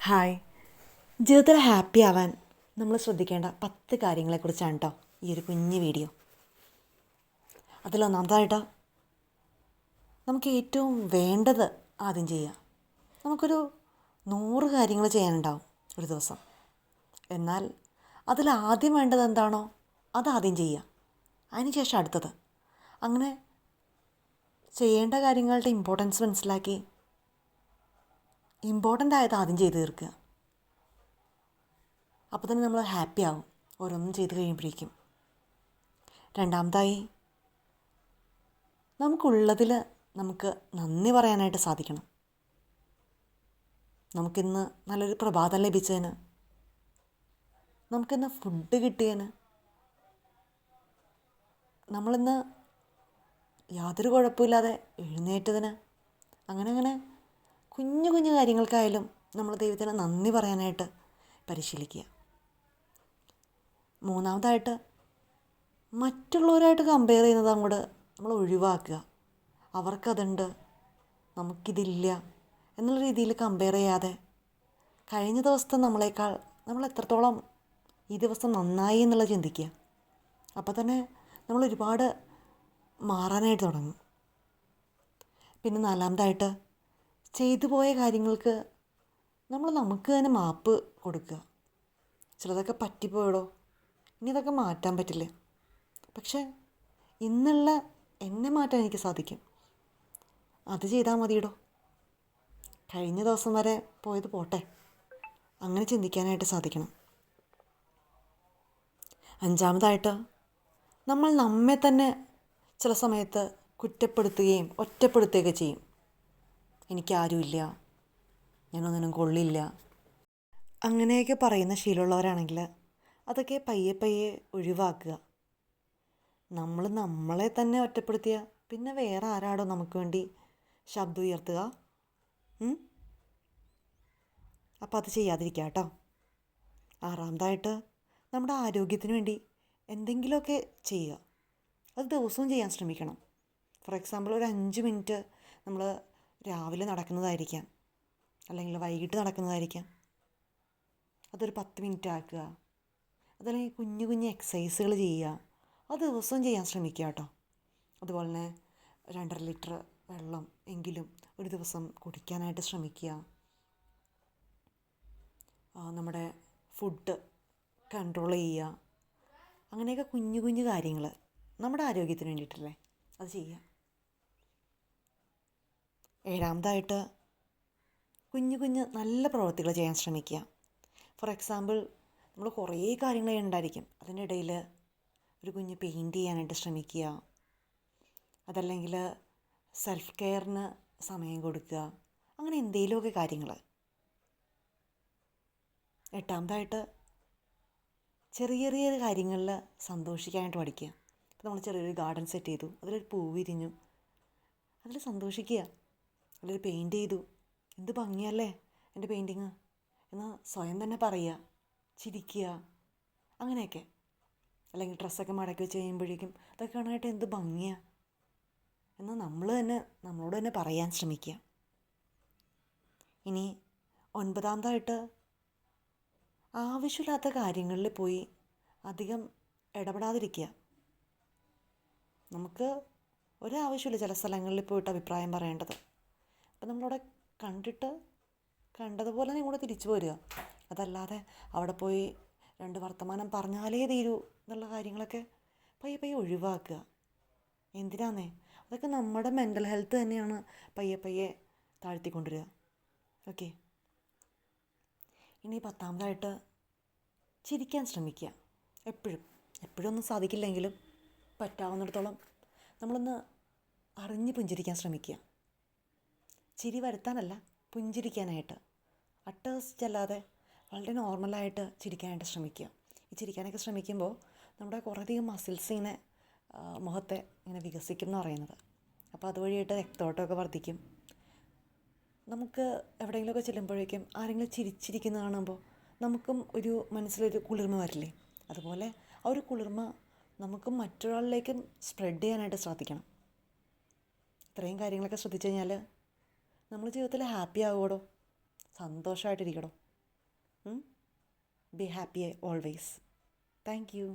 Hi. ജീവിതത്തിൽ happy ആവാൻ നമ്മൾ ശ്രദ്ധിക്കേണ്ട പത്ത് കാര്യങ്ങളെക്കുറിച്ചാണ് കേട്ടോ ഈ ഒരു കുഞ്ഞു വീഡിയോ. അതിലൊന്നാമതായിട്ടോ നമുക്ക് ഏറ്റവും വേണ്ടത് ആദ്യം ചെയ്യുക നമുക്കൊരു നൂറ് കാര്യങ്ങൾ ചെയ്യാനുണ്ടാവും ഒരു ദിവസം. എന്നാൽ അതിൽ ആദ്യം വേണ്ടത് എന്താണോ അതാദ്യം ചെയ്യുക അതിനുശേഷം അടുത്തത്. അങ്ങനെ ചെയ്യേണ്ട കാര്യങ്ങളുടെ ഇമ്പോർട്ടൻസ് മനസ്സിലാക്കി ഇമ്പോർട്ടന്റ് ആയത് ആദ്യം ചെയ്ത് തീർക്കുക. അപ്പോൾ തന്നെ നമ്മൾ ഹാപ്പി ആവും. ഓരോന്നും ചെയ്ത് കഴിയുമ്പോഴേക്കും. രണ്ടാമതായി നമുക്കുള്ളതിൽ നമുക്ക് നന്ദി പറയാനായിട്ട് സാധിക്കണം. നമുക്കിന്ന് നല്ലൊരു പ്രഭാതം ലഭിച്ചതിന് നമുക്കിന്ന് ഫുഡ് കിട്ടിയതിന് നമ്മളിന്ന് യാതൊരു കുഴപ്പമില്ലാതെ എഴുന്നേറ്റതിന് അങ്ങനെ അങ്ങനെ കുഞ്ഞു കുഞ്ഞു കാര്യങ്ങൾക്കായാലും നമ്മൾ ദൈവത്തിന് നന്ദി പറയാനായിട്ട് പരിശീലിക്കുക. മൂന്നാമതായിട്ട് മറ്റുള്ളവരായിട്ട് കമ്പയർ ചെയ്യുന്നത് അങ്ങോട്ട് നമ്മൾ ഒഴിവാക്കുക. അവർക്കതുണ്ട് നമുക്കിതില്ല എന്നുള്ള രീതിയിൽ കമ്പയർ ചെയ്യാതെ കഴിഞ്ഞ ദിവസത്തെ നമ്മളെക്കാൾ നമ്മൾ എത്രത്തോളം ഈ ദിവസം നന്നായി എന്നുള്ളത് ചിന്തിക്കുക. അപ്പോൾ തന്നെ നമ്മൾ ഒരുപാട് മാറാനായിട്ട് തുടങ്ങും. പിന്നെ നാലാമതായിട്ട് ചെയ്തു പോയ കാര്യങ്ങൾക്ക് നമ്മൾ നമുക്ക് തന്നെ മാപ്പ് കൊടുക്കുക. ചിലതൊക്കെ പറ്റിപ്പോയടോ. ഇനി ഇതൊക്കെ മാറ്റാൻ പറ്റില്ല? പക്ഷേ ഇന്നുള്ള എന്നെ മാറ്റാൻ എനിക്ക് സാധിക്കും. അത് ചെയ്താൽ മതിയിടോ. കഴിഞ്ഞ ദിവസം വരെ പോയത് പോട്ടെ. അങ്ങനെ ചിന്തിക്കാനായിട്ട് സാധിക്കണം. അഞ്ചാമതായിട്ട് നമ്മൾ നമ്മെ തന്നെ ചില സമയത്ത് കുറ്റപ്പെടുത്തുകയും ഒറ്റപ്പെടുത്തുകയൊക്കെ ചെയ്യും. എനിക്കാരുമില്ല. ഞാനൊന്നിനും കൊള്ളില്ല. അങ്ങനെയൊക്കെ പറയുന്ന ശീലമുള്ളവരാണെങ്കിൽ അതൊക്കെ പയ്യെ പയ്യെ ഒഴിവാക്കുക. നമ്മൾ നമ്മളെ തന്നെ ഒറ്റപ്പെടുത്തിയ പിന്നെ വേറെ ആരാടോ നമുക്ക് വേണ്ടി ശബ്ദം ഉയർത്തുക. അപ്പോൾ അത് ചെയ്യാതിരിക്കുക കേട്ടോ ആറാമതായിട്ട് നമ്മുടെ ആരോഗ്യത്തിന് വേണ്ടി എന്തെങ്കിലുമൊക്കെ ചെയ്യുക. അത് ദിവസവും ചെയ്യാൻ ശ്രമിക്കണം. ഫോർ എക്സാമ്പിൾ ഒരു അഞ്ച് മിനിറ്റ് നമ്മൾ രാവിലെ നടക്കുന്നതായിരിക്കാം. അല്ലെങ്കിൽ വൈകിട്ട് നടക്കുന്നതായിരിക്കാം. അതൊരു പത്ത് മിനിറ്റ് ആക്കുക. അതല്ലെങ്കിൽ കുഞ്ഞു കുഞ്ഞു എക്സസൈസുകൾ ചെയ്യുക. അത് ദിവസവും ചെയ്യാൻ ശ്രമിക്കുക കേട്ടോ. അതുപോലെ തന്നെ രണ്ടര ലിറ്റർ വെള്ളം എങ്കിലും ഒരു ദിവസം കുടിക്കാനായിട്ട് ശ്രമിക്കുക. നമ്മുടെ ഫുഡ് കൺട്രോൾ ചെയ്യുക. അങ്ങനെയൊക്കെ കുഞ്ഞു കുഞ്ഞു കാര്യങ്ങൾ നമ്മുടെ ആരോഗ്യത്തിന് വേണ്ടിയിട്ടല്ലേ? അത് ചെയ്യുക. ഏഴാമതായിട്ട് കുഞ്ഞു കുഞ്ഞ് നല്ല പ്രവൃത്തികൾ ചെയ്യാൻ ശ്രമിക്കുക. ഫോർ എക്സാമ്പിൾ നമ്മൾ കുറേ കാര്യങ്ങൾ ഉണ്ടായിരിക്കും അതിന്റെ ഇടയിൽ ഒരു കുഞ്ഞ് പെയിന്റ് ചെയ്യാനായിട്ട് ശ്രമിക്കുക. അതല്ലെങ്കിൽ സെൽഫ് കെയറിന് സമയം കൊടുക്കുക. അങ്ങനെ എന്തെങ്കിലുമൊക്കെ കാര്യങ്ങൾ. എട്ടാമതായിട്ട് ചെറിയ ചെറിയ കാര്യങ്ങളിൽ സന്തോഷിക്കാനായിട്ട് പഠിക്കുക. ഇപ്പോൾ നമ്മൾ ചെറിയൊരു ഗാർഡൻ സെറ്റ് ചെയ്തു. അതിലൊരു പൂ വിരിഞ്ഞു അതിൽ സന്തോഷിക്കുക. അതിലൊരു പെയിന്റ് ചെയ്തു. എന്ത് ഭംഗിയല്ലേ എന്റെ പെയിന്റിങ് എന്ന് സ്വയം തന്നെ പറയുക ചിരിക്കുക അങ്ങനെയൊക്കെ. അല്ലെങ്കിൽ ഡ്രസ്സൊക്കെ മടക്കി വെച്ച് കഴിയുമ്പോഴേക്കും അതൊക്കെ കാണാനായിട്ട് എന്ത് ഭംഗിയാണ് എന്ന് നമ്മൾ തന്നെ നമ്മളോട് തന്നെ പറയാൻ ശ്രമിക്കുക. ഇനി ഒൻപതാമതായിട്ട് ആവശ്യമില്ലാത്ത കാര്യങ്ങളിൽ പോയി അധികം ഇടപെടാതിരിക്കുക. നമുക്ക് ഒരാവശ്യമില്ല ചില സ്ഥലങ്ങളിൽ പോയിട്ട് അഭിപ്രായം പറയേണ്ടത്. അപ്പം നമ്മളവിടെ കണ്ടിട്ട് കണ്ടതുപോലെ തന്നെ ഇങ്ങോട്ട് തിരിച്ചു പോരുക അതല്ലാതെ അവിടെ പോയി രണ്ട് വർത്തമാനം പറഞ്ഞാലേ തീരൂ എന്നുള്ള കാര്യങ്ങളൊക്കെ പയ്യെ പയ്യെ ഒഴിവാക്കുക. എന്തിനാന്നേ? അതൊക്കെ നമ്മുടെ മെന്റൽ ഹെൽത്ത് തന്നെയാണ് പയ്യെ പയ്യെ താഴ്ത്തിക്കൊണ്ടുവരിക. ഓക്കെ ഇനി പത്താമതായിട്ട് ചിരിക്കാൻ ശ്രമിക്കുക. എപ്പോഴും. എപ്പോഴും ഒന്നും സാധിക്കില്ലെങ്കിലും പറ്റാവുന്നിടത്തോളം നമ്മളൊന്ന് അറിഞ്ഞ് പുഞ്ചിരിക്കാൻ ശ്രമിക്കുക. ചിരി വരുത്താനല്ല പുഞ്ചിരിക്കാനായിട്ട്. അട്ടേഴ്സ്റ്റ് അല്ലാതെ വളരെ നോർമലായിട്ട് ചിരിക്കാനായിട്ട് ശ്രമിക്കുക. ഈ ചിരിക്കാനൊക്കെ ശ്രമിക്കുമ്പോൾ നമ്മുടെ കുറേയധികം മസിൽസ് ഇങ്ങനെ മുഖത്തെ ഇങ്ങനെ വികസിക്കും എന്ന് പറയുന്നത്. അപ്പോൾ അതുവഴിയായിട്ട് രക്തോട്ടമൊക്കെ വർദ്ധിക്കും. നമുക്ക് എവിടെയെങ്കിലുമൊക്കെ ചെല്ലുമ്പോഴേക്കും ആരെങ്കിലും ചിരിച്ചിരിക്കുന്ന കാണുമ്പോൾ നമുക്കും ഒരു മനസ്സിലൊരു കുളിർമ വരില്ലേ? അതുപോലെ ആ ഒരു കുളിർമ നമുക്കും മറ്റൊരാളിലേക്കും സ്പ്രെഡ് ചെയ്യാനായിട്ട് സാധിക്കണം ഇത്രയും കാര്യങ്ങളൊക്കെ ശ്രദ്ധിച്ചു കഴിഞ്ഞാൽ നമ്മൾ ജീവിതത്തിൽ ഹാപ്പി ആവുകടോ സന്തോഷമായിട്ടിരിക്കടോ be happy always thank you